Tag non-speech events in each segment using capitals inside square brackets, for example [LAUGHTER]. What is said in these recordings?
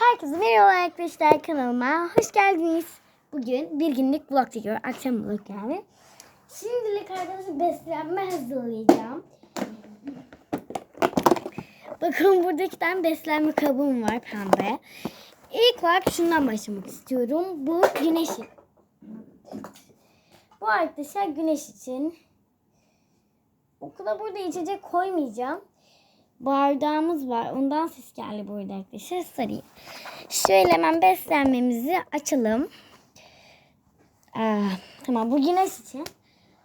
Herkese merhaba arkadaşlar kanalıma hoş geldiniz. Bugün bir günlük vlog çekiyorum. Akşam vlog yani. Şimdilik arkadaşlar beslenme hazırlayacağım. Bakın burada iki tane beslenme kabım var pembe. İlk olarak şundan başlamak istiyorum. Bu güneş. Bu arkadaşlar güneş için. Okula burada içecek koymayacağım bardağımız var. Ondan ses geldi burada arkadaşlar. Sarayım. Şöyle hemen beslenmemizi açalım. Aa, tamam bu güneş için.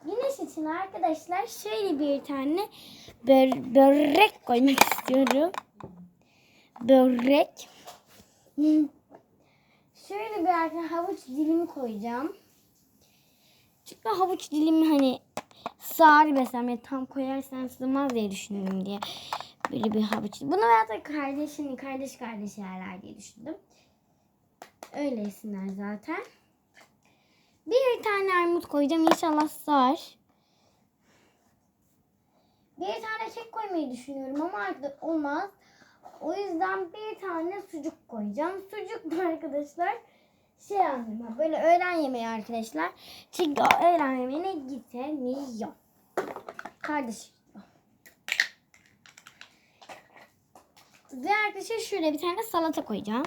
Güneş için arkadaşlar şöyle bir tane bör- börek koymak istiyorum. Börek. Şöyle bir arkadaşlar havuç dilimi koyacağım. Çünkü havuç dilimi hani sığar beslenmeye tam koyarsan sığmaz diye düşündüm diye. Böyle bir havuç. Bunu veyahut da kardeşini, kardeş kardeş yerler diye düşündüm. Öyle yesinler zaten. Bir tane armut koyacağım. İnşallah sığar. Bir tane kek koymayı düşünüyorum ama artık olmaz. O yüzden bir tane sucuk koyacağım. Sucuk da arkadaşlar şey anlamı böyle öğlen yemeği arkadaşlar. Çünkü öğlen yemeğine gitemiyor. Kardeşim. Ve arkadaşlar şöyle bir tane salata koyacağım.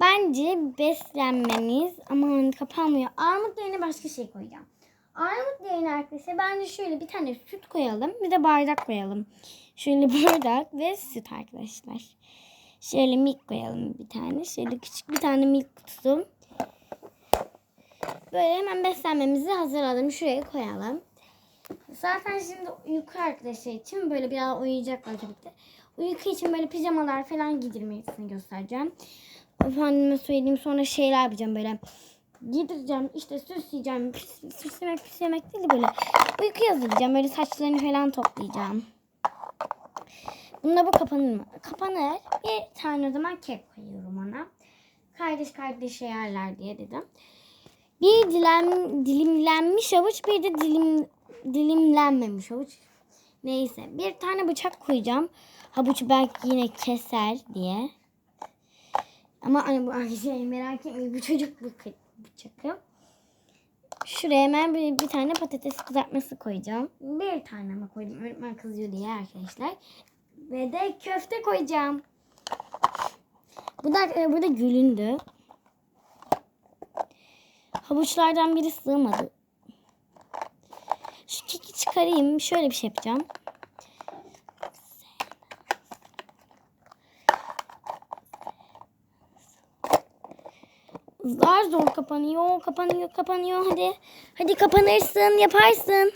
Bence beslenmemiz aman kapanmıyor. Armut yerine başka şey koyacağım. Armut yerine arkadaşlar bence şöyle bir tane süt koyalım. Bir de bardak koyalım. Şöyle [LAUGHS] bardak ve süt arkadaşlar. Şöyle milk koyalım bir tane. Şöyle küçük bir tane milk kutusu. Böyle hemen beslenmemizi hazırladım. Şuraya koyalım. Zaten şimdi uyku arkadaşlar için böyle biraz uyuyacaklar tabii ki. Uyku için böyle pijamalar falan giydirmesini göstereceğim. Efendime söyleyeyim sonra şeyler yapacağım böyle. Giydireceğim işte süsleyeceğim. Püs, süslemek püslemek değil de böyle. Uyku hazırlayacağım. Böyle saçlarını falan toplayacağım. Bunda bu kapanır mı? Kapanır. Bir tane o zaman kek koyuyorum ona. Kardeş kardeş yerler diye dedim. Bir dilim, dilimlenmiş havuç bir de dilim dilimlenmemiş havuç. Neyse bir tane bıçak koyacağım. Havuç belki yine keser diye. Ama hani bu arkadaşlar merak etmeyin bu çocuk kı- bıçakı. Şuraya hemen bir, bir tane patates kızartması koyacağım. Bir tane ama koydum. Öğretmen kızıyor diye arkadaşlar. Ve de köfte koyacağım. Bu da e, burada gülündü. Havuçlardan biri sığmadı. Şu keki çıkarayım. Şöyle bir şey yapacağım. Zar zor kapanıyor, kapanıyor, kapanıyor. Hadi, hadi kapanırsın, yaparsın.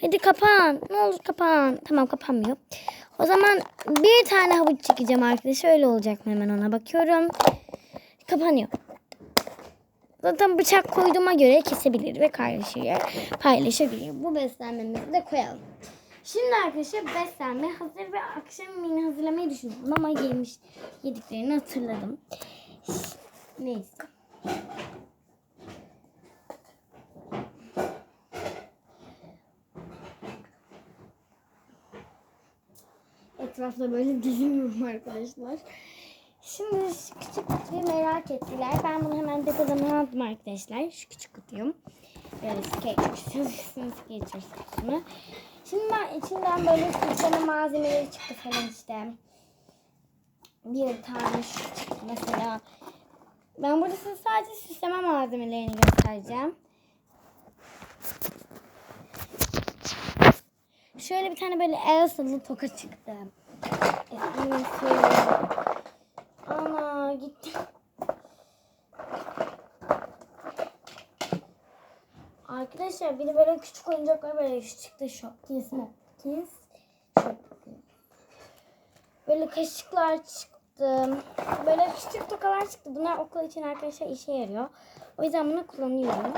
Hadi kapan. Ne olur kapan. Tamam kapanmıyor. O zaman bir tane havuç çekeceğim arkadaşlar. Öyle olacak mı hemen ona bakıyorum. Kapanıyor. Zaten bıçak koyduğuma göre kesebilir ve paylaşır, paylaşabilir. Bu beslenmemizi de koyalım. Şimdi arkadaşlar beslenme hazır ve akşam yemeğini hazırlamayı düşünüyorum ama yemiş yediklerini hatırladım. Neyse. Etrafta böyle dizilmiyorum arkadaşlar. Şimdi şu küçük kutuyu merak ettiler. Ben bunu hemen depodan aldım arkadaşlar. Şu küçük kutuyu. Böyle skate sözcüsünü. Şimdi ben içinden böyle süsleme malzemeleri çıktı falan işte. Bir tane şu çıktı mesela. Ben burada size sadece süsleme malzemelerini göstereceğim. Şöyle bir tane böyle Elsa'lı toka çıktı. Efendim söyleyeyim. Ana gitti. Arkadaşlar bir böyle küçük oyuncaklar böyle çıktı. Shopkins, Mopkins. Shopkins. Böyle kaşıklar çıktı. Böyle küçük tokalar çıktı. Bunlar okul için arkadaşlar işe yarıyor. O yüzden bunu kullanıyorum.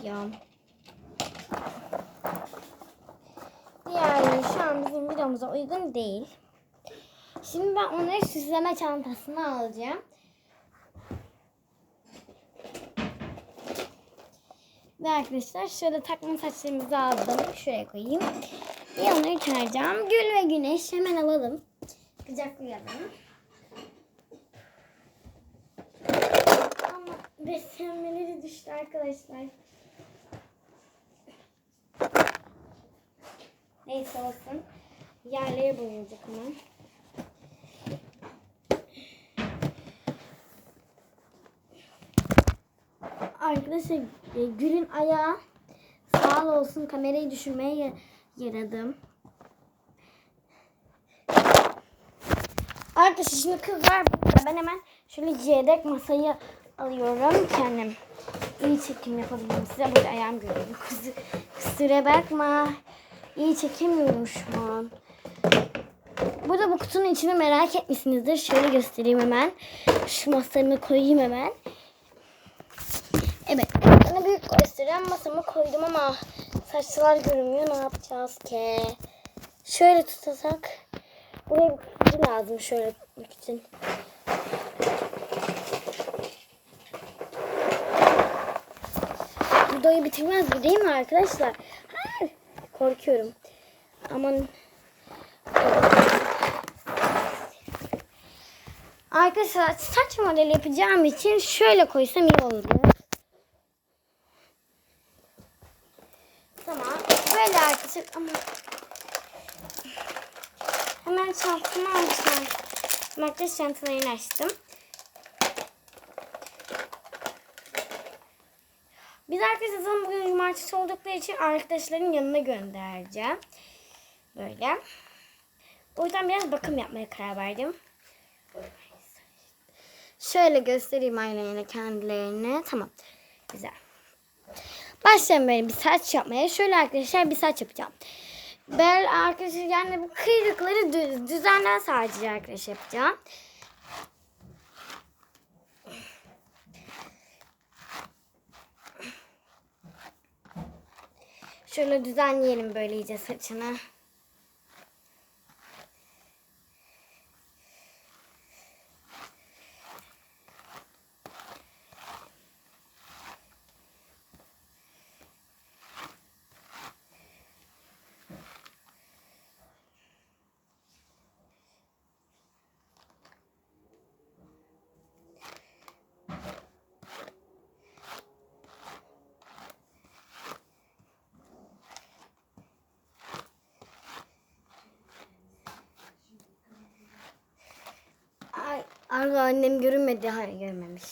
yapacağım. Yani şu an bizim videomuza uygun değil. Şimdi ben onları süsleme çantasına alacağım. Ve arkadaşlar şöyle takma saçlarımızı aldım. Şuraya koyayım. Bir onları çağıracağım. Gül ve güneş hemen alalım. Kucaklayalım. Ama beslenmeleri düştü arkadaşlar. Neyse olsun. Yerlere boyayacak ama. Arkadaşlar e, Gül'ün ayağı sağ olsun kamerayı düşürmeye ya- yaradım. Arkadaşlar şimdi kızlar burada. Ben hemen şöyle yedek masayı alıyorum kendim. İyi çekim yapabileyim size. Burada ayağım görüyorum. Kusura bakma. İyi çekemiyorum şu an. Burada bu kutunun içini merak etmişsinizdir. Şöyle göstereyim hemen. Şu masamı koyayım hemen. Evet. Sana büyük gösteren masamı koydum ama saçlar görünmüyor. Ne yapacağız ki? Şöyle tutasak. Buraya bir kutucu lazım şöyle tutmak için. Videoyu bitirmez bu değil mi arkadaşlar? Hayır. Korkuyorum. Aman. Arkadaşlar saç modeli yapacağım için şöyle koysam iyi olur. Tamam. Böyle arkadaşlar ama hemen çantamı açtım. Makyaj çantalarını açtım. Biz arkadaşlar zaten bugün cumartesi oldukları için arkadaşların yanına göndereceğim. Böyle. O yüzden biraz bakım yapmaya karar verdim. Şöyle göstereyim aynayla kendilerini. Tamam. Güzel. Başlayalım böyle bir saç yapmaya. Şöyle arkadaşlar bir saç yapacağım. Ben arkadaşlar yani bu kıyrıkları dü- düzenlen sadece arkadaşlar yapacağım. Şöyle düzenleyelim böyle iyice saçını. Ay, Allah annem görünmedi. Hayır görmemiş.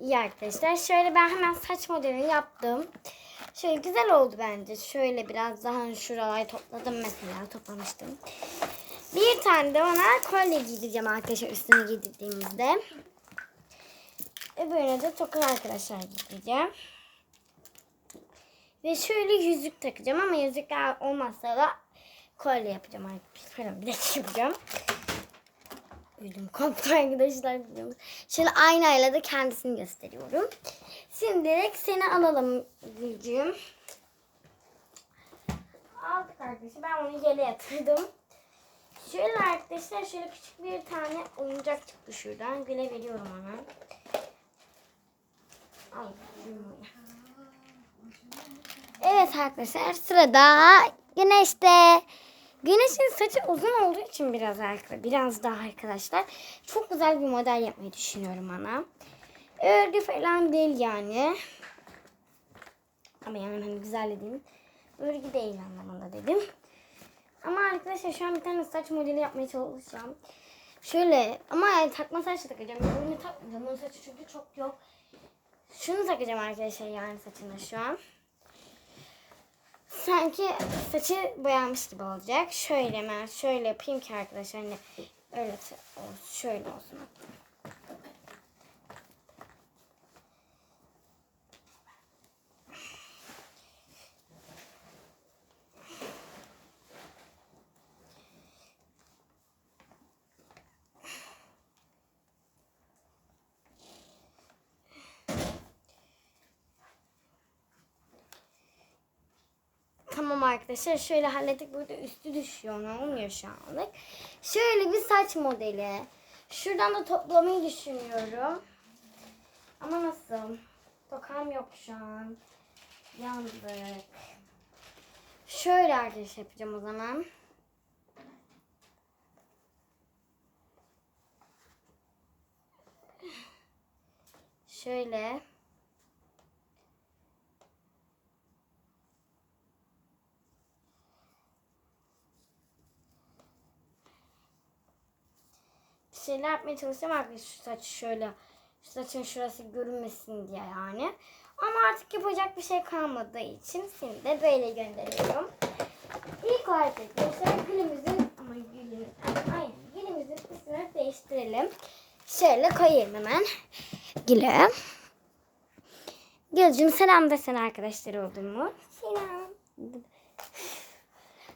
İyi arkadaşlar. Şöyle ben hemen saç modelini yaptım. Şöyle güzel oldu bence. Şöyle biraz daha şuraları topladım mesela. Toplamıştım. Bir tane de ona kolye giydireceğim arkadaşlar üstüne giydirdiğimizde. Öbürüne de toka arkadaşlar giydireceğim. Ve şöyle yüzük takacağım ama yüzükler olmazsa da kolye yapacağım arkadaşlar. Bir de yapacağım. Ödüm koptu arkadaşlar? Şöyle aynayla da kendisini gösteriyorum. Şimdilik seni alalım Gülcüğüm. Aldık arkadaşlar. Ben onu yere yatırdım. Şöyle arkadaşlar şöyle küçük bir tane oyuncak çıktı şuradan. Güle veriyorum ona. Al. Evet arkadaşlar sırada güneşte. Güneşin saçı uzun olduğu için biraz arkadaşlar, biraz daha arkadaşlar çok güzel bir model yapmayı düşünüyorum ana. Örgü falan değil yani. Ama yani hani güzel dediğim örgü değil anlamında dedim. Ama arkadaşlar şu an bir tane saç modeli yapmaya çalışacağım. Şöyle ama yani takma saç takacağım. Bunu takmayacağım. Onun saçı çünkü çok yok. Şunu takacağım arkadaşlar yani saçına şu an sanki saçı boyanmış gibi olacak. Şöyle ben şöyle yapayım ki arkadaşlar hani öyle şöyle olsun. Tamam arkadaşlar şöyle hallettik. Burada üstü düşüyor. Ne olmuyor şu anlık. Şöyle bir saç modeli. Şuradan da toplamayı düşünüyorum. Ama nasıl? Tokam yok şu an. Yandık. Şöyle arkadaşlar yapacağım o zaman. Şöyle. Şeyler yapmaya çalışacağım arkadaşlar şu saç şöyle. Şu saçın şurası görünmesin diye yani. Ama artık yapacak bir şey kalmadığı için seni de böyle gönderiyorum. İlk olarak arkadaşlar gülümüzün ama gülümüz, ay, gülümüzün üstünü değiştirelim. Şöyle koyayım hemen. Gülüm. Gülcüm selam desene arkadaşlar oldu mu? Selam.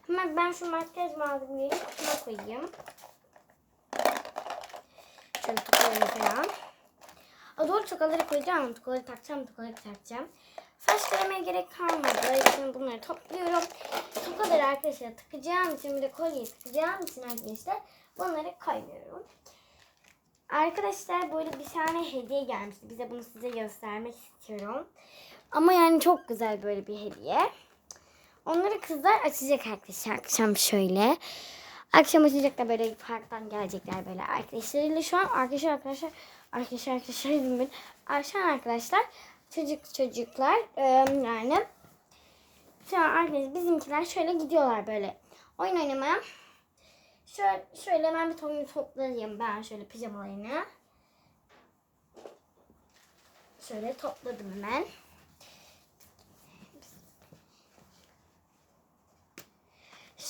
Hemen ben şu makyaj malzemeleri kutuma koyayım. Şöyle tokaları falan. A doğru tokaları koyacağım. Tokaları takacağım, tokaları takacağım. Saçlarıma gerek kalmadı. Şimdi bunları topluyorum. Tokaları arkadaşlar takacağım için bir de kolyeyi takacağım için arkadaşlar bunları koymuyorum. Arkadaşlar böyle bir tane hediye gelmişti. Bize bunu size göstermek istiyorum. Ama yani çok güzel böyle bir hediye. Onları kızlar açacak arkadaşlar akşam şöyle. Akşam açacaklar böyle parktan gelecekler böyle arkadaşlarıyla. Şu an arkadaşlar arkadaşlar arkadaşlar arkadaşlar dedim ben. Akşam arkadaşlar çocuk çocuklar yani şu an arkadaşlar bizimkiler şöyle gidiyorlar böyle oyun oynamaya. Şöyle, şöyle hemen bir oyunu toplayayım ben şöyle pijamalarını. Şöyle topladım hemen.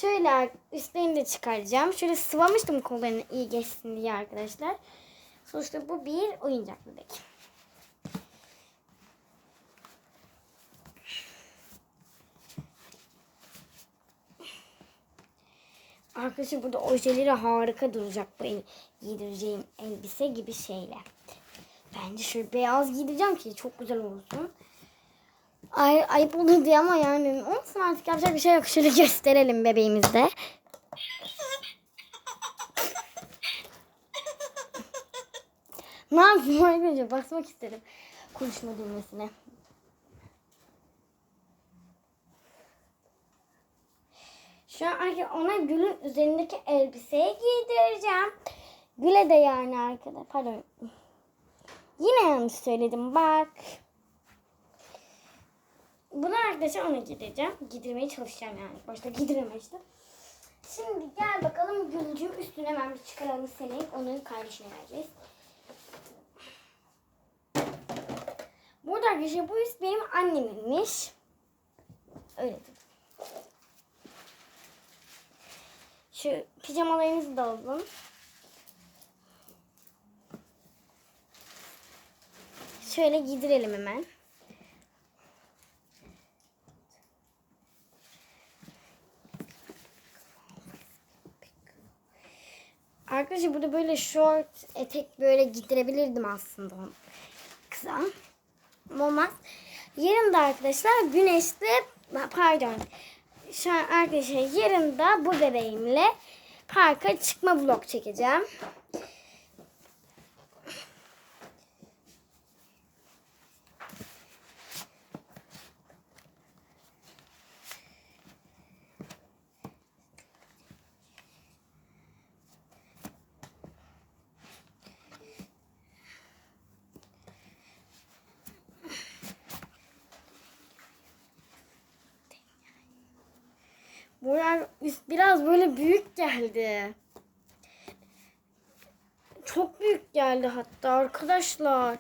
Şöyle üstlerini de çıkaracağım. Şöyle sıvamıştım kollarını iyi geçsin diye arkadaşlar. Sonuçta bu bir oyuncak bebek. Arkadaşlar burada ojeleri harika duracak bu el, giydireceğim elbise gibi şeyle. Bence şöyle beyaz giydireceğim ki çok güzel olsun. Ay, ayıp olur diye ama yani olsun artık yapacak bir şey yok. Şöyle gösterelim bebeğimizde. ne yapayım arkadaşlar bakmak istedim konuşma düğmesine. Şu an ona gülün üzerindeki elbiseyi giydireceğim. Güle de yani arkadaşlar. Pardon. Yine yanlış söyledim bak. Bunu arkadaşlar ona giydireceğim. Giydirmeye çalışacağım yani. Başta giydirememiştim. Şimdi gel bakalım Gülcüğüm üstüne hemen bir çıkaralım seni. Onun kardeşine vereceğiz. Burada arkadaşlar bu üst benim anneminmiş. Öyle. Şu pijamalarınızı da alalım. Şöyle giydirelim hemen. Arkadaşlar burada böyle short etek böyle giydirebilirdim aslında. Ama Olmaz. Yarın da arkadaşlar güneşli pardon şu an arkadaşlar yarın da bu bebeğimle parka çıkma vlog çekeceğim. Üst biraz böyle büyük geldi. Çok büyük geldi hatta arkadaşlar.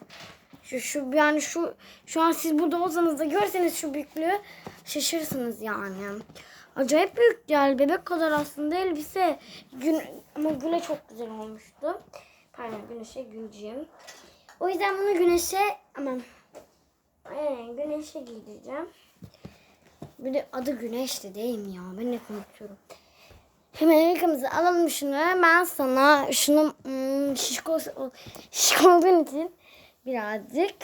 Şu, şu yani şu şu an siz burada olsanız da görseniz şu büyüklüğü şaşırırsınız yani. Acayip büyük geldi. Bebek kadar aslında elbise. Gün, ama güne çok güzel olmuştu. Pardon güneşe gülcüğüm. O yüzden bunu güneşe aman aynen güneşe giydireceğim. Bir de adı Güneş'ti değil mi ya? Ben ne konuşuyorum. Hemen yakamızı alalım şunu. Ben sana şunu hmm, şişko, şişko olduğun için birazcık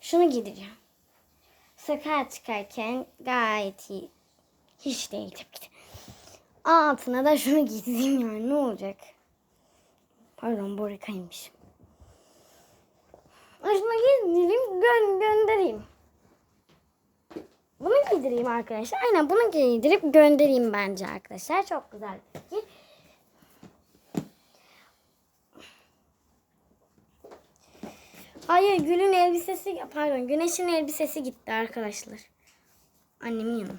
şunu giydireceğim. sokağa çıkarken gayet iyi. Hiç değil tabii ki. Altına da şunu giydireyim yani ne olacak? Pardon bu harikaymış. Şunu giydireyim gö göndereyim. Bunu giydireyim arkadaşlar. Aynen bunu giydirip göndereyim bence arkadaşlar. Çok güzel bir fikir. Hayır Gül'ün elbisesi pardon Güneş'in elbisesi gitti arkadaşlar. Annemin yanına.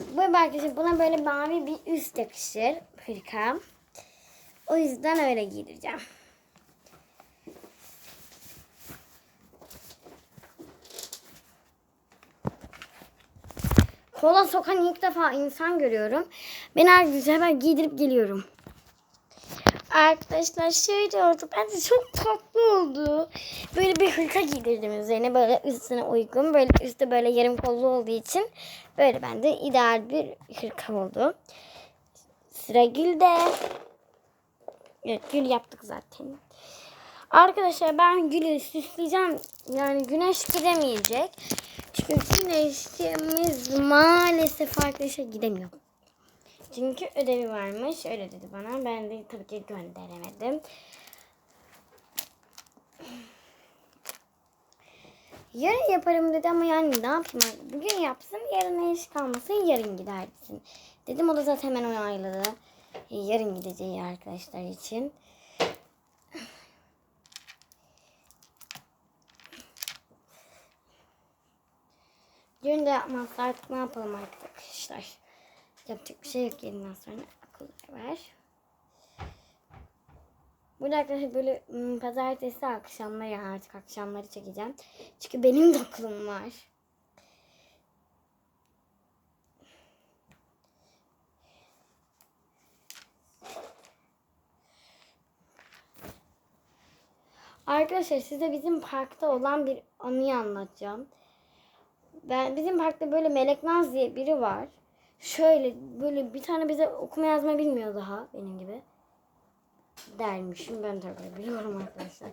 Bu arkadaşlar buna böyle mavi bir üst yakışır. Hırka. O yüzden öyle giydireceğim. Kola sokan ilk defa insan görüyorum. Ben her gün hemen giydirip geliyorum. Arkadaşlar şöyle oldu. Bence çok tatlı oldu. Böyle bir hırka giydirdim üzerine. Böyle üstüne uygun. Böyle üstte böyle yarım kollu olduğu için böyle bende ideal bir hırka oldu. Sıra Gül'de. Evet Gül yaptık zaten. Arkadaşlar ben Gül'ü süsleyeceğim. Yani güneş gidemeyecek. Çünkü güneşimiz maalesef arkadaşlar gidemiyor. Çünkü ödevi varmış. Öyle dedi bana. Ben de tabii ki gönderemedim. Yarın yaparım dedi ama yani ne yapayım? Bugün yapsın yarın iş kalmasın yarın gidersin. Dedim o da zaten hemen onayladı. Yarın gideceği arkadaşlar için. Dün de yapmazsa artık ne yapalım arkadaşlar. Yapacak bir şey yok yerinden sonra akıl ver. Burada arkadaşlar böyle ım, pazartesi akşamları artık akşamları çekeceğim. Çünkü benim de okulum var. Arkadaşlar size bizim parkta olan bir anıyı anlatacağım. Ben bizim parkta böyle Melek Naz diye biri var. Şöyle böyle bir tane bize okuma yazma bilmiyor daha benim gibi. Dermişim ben tabii biliyorum arkadaşlar.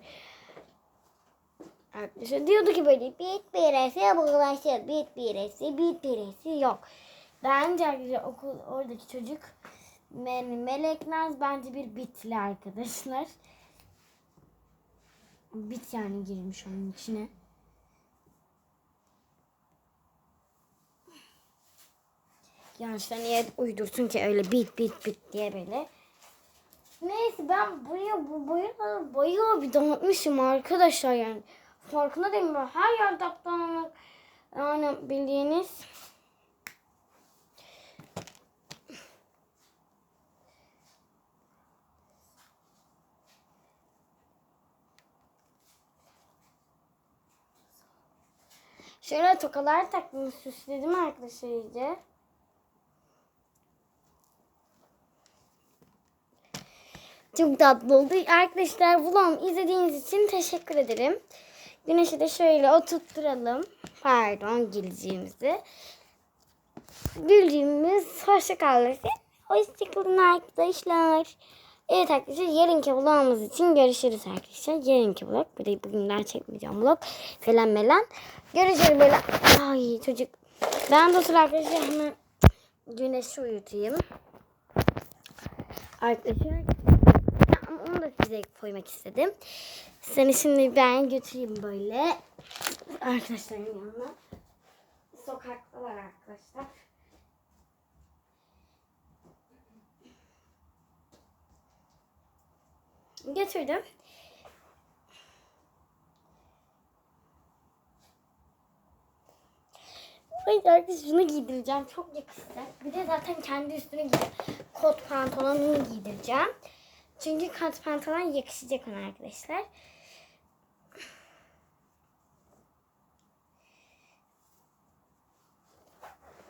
Arkadaşlar diyordu ki böyle bit birisi bulaşır, bit birisi, bit birisi yok. Bence arkadaşlar okul oradaki çocuk Me- Melek Naz bence bir bitli arkadaşlar. Bit yani girmiş onun içine. Gençler niye uydursun ki öyle bit bit bit diye böyle. Neyse ben buraya bu boyaları bayağı bir dağıtmışım arkadaşlar yani. Farkında değilim ben her yerde dağıtmak yani bildiğiniz. Şöyle tokalar taktım süsledim arkadaşlar iyice. Çok tatlı oldu. Arkadaşlar vlogumu izlediğiniz için teşekkür ederim. Güneşi de şöyle oturtturalım. Pardon gülcüğümüzü. Gülcüğümüz hoşça kalın. Hoşçakalın arkadaşlar. Evet arkadaşlar yarınki vlogumuz için görüşürüz arkadaşlar. Yarınki vlog. Bir de bugünden çekmeyeceğim vlog. Falan melan. Görüşürüz böyle. Ay çocuk. Ben de o sıra arkadaşlar hemen güneşi uyutayım. Arkadaşlar onu da size koymak istedim. Seni şimdi ben götüreyim böyle arkadaşların yanına. Sokakta var arkadaşlar. Götürdüm. Ay arkadaşlar şunu giydireceğim. Çok yakışacak. Bir de zaten kendi üstüne giydireceğim. Kot pantolonunu giydireceğim. Çünkü kot pantolon yakışacak ona arkadaşlar.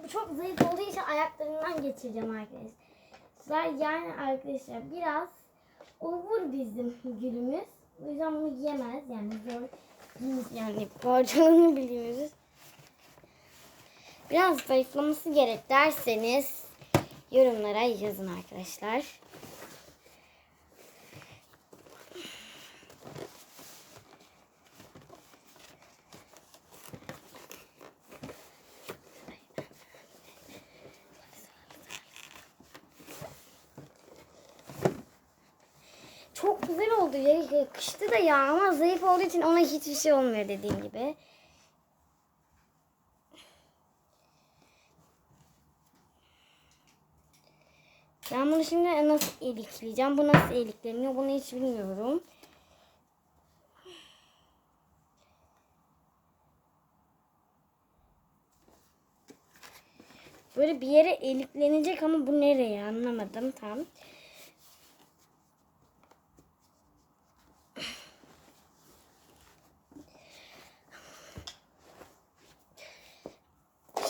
Bu çok zayıf olduğu için ayaklarından geçireceğim arkadaşlar. Yani arkadaşlar biraz over bizim gülümüz. O yüzden bunu yiyemez. Yani zor yani parçalarını biliyoruz. Biraz zayıflaması gerek derseniz yorumlara yazın arkadaşlar. Oldu. Yakıştı da ya ama zayıf olduğu için ona hiçbir şey olmuyor dediğim gibi. Ben bunu şimdi nasıl ilikleyeceğim? Bu nasıl ilikleniyor? Bunu hiç bilmiyorum. Böyle bir yere iliklenecek ama bu nereye anlamadım tam.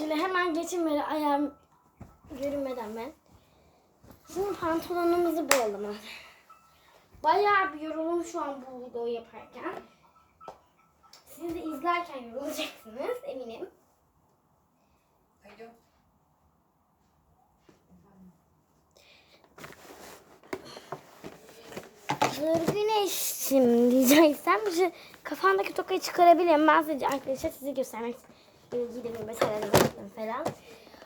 Şimdi hemen geçin böyle ayağım görünmeden ben. Şimdi pantolonumuzu bulalım. Bayağı bir yoruldum şu an bu videoyu yaparken. Siz de izlerken yorulacaksınız eminim. Alo. Dur güneşim diyeceksem şu kafandaki tokayı çıkarabilirim. Ben sadece arkadaşlar size göstermek istedim. Giydim mesela yaptım falan.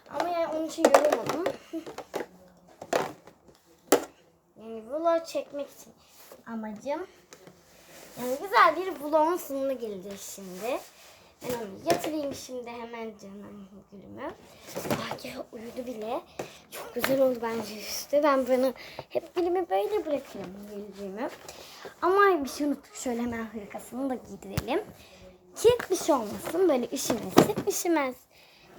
Ama yani onun için yorulmadım. yani vlog çekmek için amacım. Yani güzel bir vlogun sonuna geleceğiz şimdi. Ben onu yatırayım şimdi hemen canım gülümü. Ay uyudu bile. Çok güzel oldu bence üstü. Ben bunu hep gülümü böyle bırakıyorum gülcüğümü. Ama bir şey unuttuk. Şöyle hemen hırkasını da giydirelim. Ki bir şey olmasın. Böyle üşümesin. Üşümez.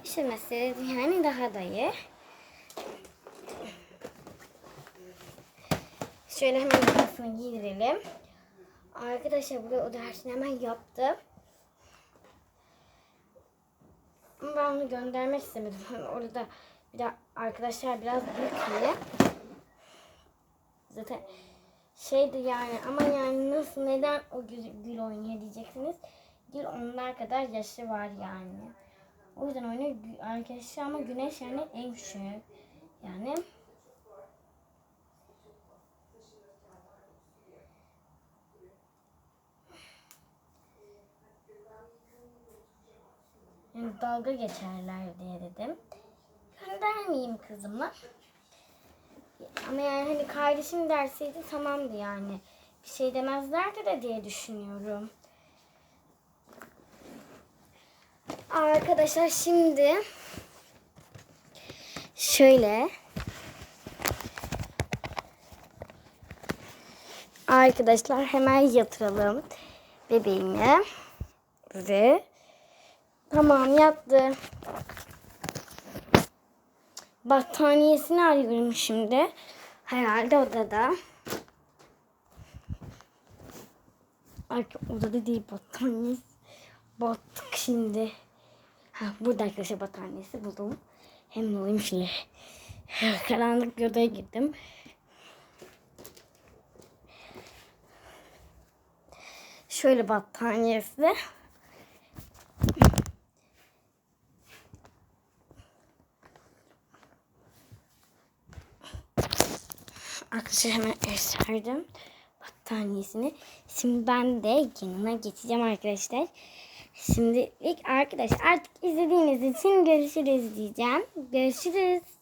Üşümesi yani daha da iyi. Şöyle hemen hırkasını giydirelim. Arkadaşlar buraya o dersini hemen yaptım. Ama ben onu göndermek istemedim. Hani [LAUGHS] orada bir de arkadaşlar biraz büyük diye. Zaten şeydi yani ama yani nasıl neden o gül, gül oynuyor diyeceksiniz. Gül onlar kadar yaşı var yani. O yüzden Gü- arkadaşlar ama güneş yani en küçüğü. Yani Yani dalga geçerler diye dedim. Göndermeyeyim kızımı. Ama yani hani kardeşim derseydi tamamdı yani. Bir şey demezlerdi de diye düşünüyorum. Arkadaşlar şimdi şöyle Arkadaşlar hemen yatıralım bebeğimi ve Tamam yattı. Battaniyesini arıyorum şimdi. Herhalde odada. Ay odada değil battaniyesi. Battık şimdi. Ha, burada arkadaşlar battaniyesi buldum. Hem olayım şimdi. [LAUGHS] Karanlık bir odaya gittim. Şöyle battaniyesi. Arkadaşlar hemen gösterdim battaniyesini. Şimdi ben de yanına geçeceğim arkadaşlar. Şimdi ilk arkadaşlar artık izlediğiniz için görüşürüz diyeceğim. Görüşürüz.